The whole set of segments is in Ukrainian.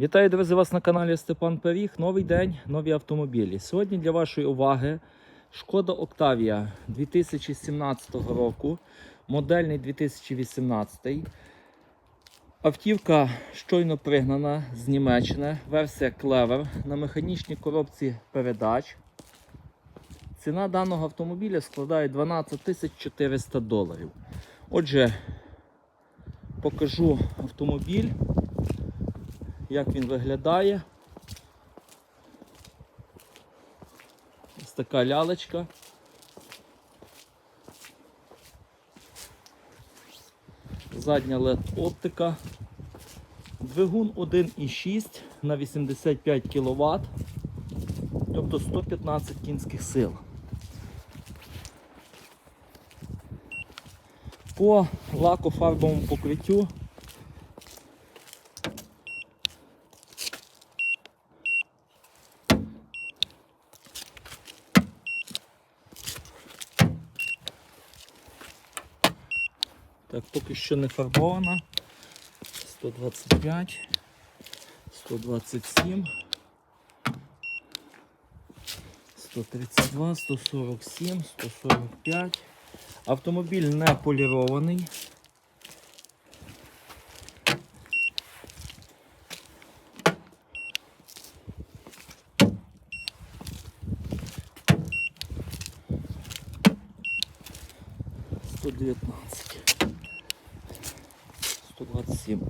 Вітаю, друзі, вас на каналі Степан Пиріг. Новий день, нові автомобілі. Сьогодні для вашої уваги Шкода Октавія 2017 року, модельний 2018. Автівка щойно пригнана з Німеччини, версія Clever на механічній коробці передач. Ціна даного автомобіля складає 12 400 доларів. Отже, покажу автомобіль як він виглядає. Ось така лялечка. Задня LED оптика. Двигун 1,6 на 85 кВт, тобто 115 кінських сил. По лакофарбовому покриттю Так, поки що не фарбована. 125, 127, 132, 147, 145. Автомобіль не полірований. Сто дев'ятнадцять. 127.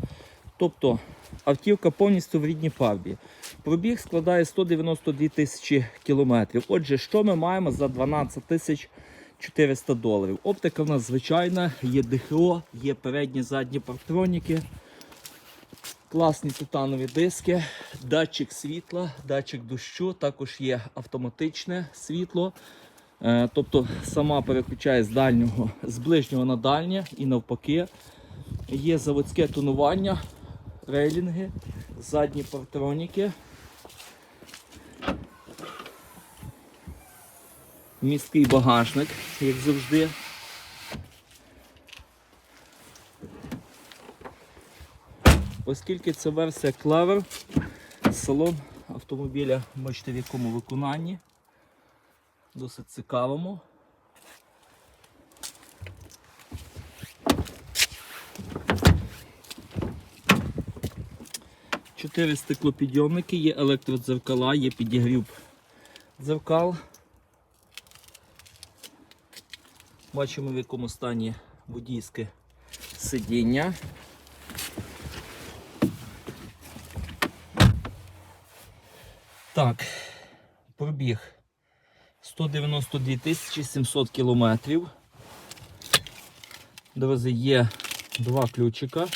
Тобто автівка повністю в рідній фарбі. Пробіг складає 192 тисячі кілометрів. Отже, що ми маємо за 12 тисяч 400 доларів? Оптика в нас звичайна, є ДХО, є передні задні партроніки, класні титанові диски, датчик світла, датчик дощу, також є автоматичне світло. Е, Тобто сама переключає з дальнього, з ближнього на дальнє і навпаки. Є заводське тонування, рейлінги, задні партроніки. Місткий багажник, як завжди. Оскільки це версія Clever, салон автомобіля бачите в якому виконанні. Досить цікавому. Чотири стеклопідйомники, є електродзеркала, є підігрів дзеркал. Бачимо в якому стані водійське сидіння. Так, пробіг 192 тисячі 700 кілометрів. Друзі, є два ключика.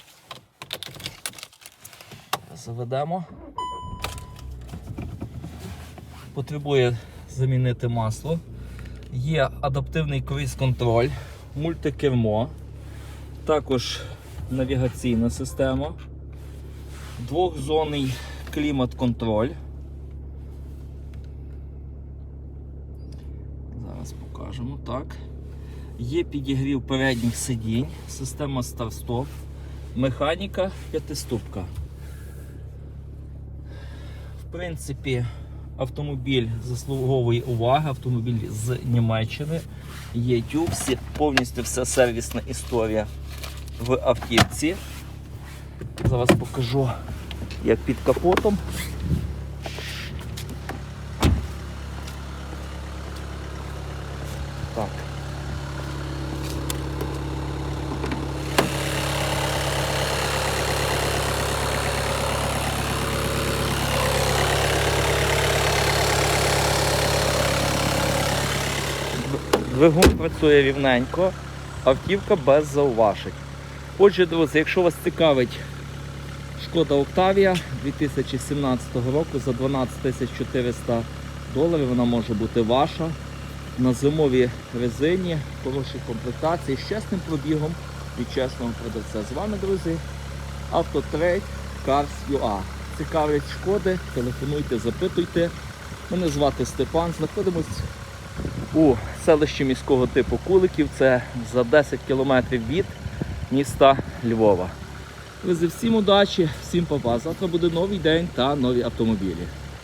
Заведемо. Потребує замінити масло. Є адаптивний круїз-контроль, мультикермо, також навігаційна система, двохзонний клімат-контроль. Зараз покажемо так. Є підігрів передніх сидінь, система старт-стоп, механіка п'ятиступка. Принципі, автомобіль заслуговує уваги, автомобіль з Німеччини. Є тюб, всі- повністю вся сервісна історія в автівці. Зараз покажу, як під капотом. Так. Двигун працює рівненько, автівка без зауважень. Отже, друзі, якщо вас цікавить шкода Октавія 2017 року за 12 400 доларів, вона може бути ваша. На зимовій резині, хорошій комплектації, з чесним пробігом від чесного продавця. З вами, друзі, Автотрейд Cars UA. Цікавлять шкоди, телефонуйте, запитуйте. Мене звати Степан. Знаходимось у селищі міського типу Куликів. Це за 10 кілометрів від міста Львова. Друзі, всім удачі, всім папа. Завтра буде новий день та нові автомобілі.